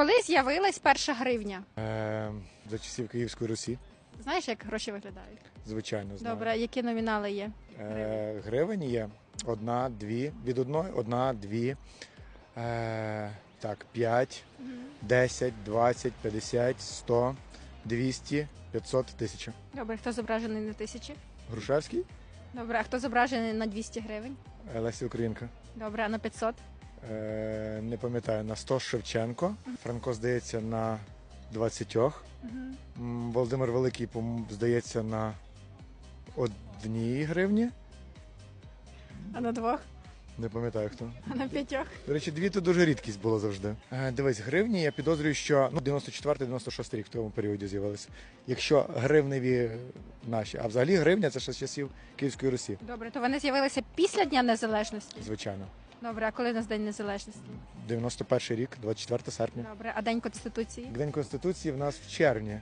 Коли з'явилась перша гривня? Е, за часів Київської Русі, Знаєш, як гроші виглядають? звичайно, знаю. Добре, які номінали є? Е, гривень є одна, дві, від одної, одна, дві, е, так, п'ять, десять, двадцять, п'ятдесят, сто, двісті, п'ятсот, тисяча. Добре, хто зображений на тисячі? Грушевський, Добре, а хто зображений на 200 гривень? е, Леся Українка. Добре, а на 500? Е, не пам'ятаю, на 100 Шевченко. Франко, здається, на 20. Володимир Великий, здається, на одній гривні. А на двох? Не пам'ятаю хто. А на п'ятьох? До речі, дві то дуже рідкість було завжди. Е, дивись, гривні, я підозрюю, що ну, 94-96 рік в тому періоді з'явилися. Якщо гривневі наші, а взагалі гривня це ще з часів Київської Русі, Добре, то вони з'явилися після Дня Незалежності? звичайно. Добре, а коли у нас День Незалежності? 91 рік, 24 серпня. Добре, а День Конституції? День Конституції в нас в червні.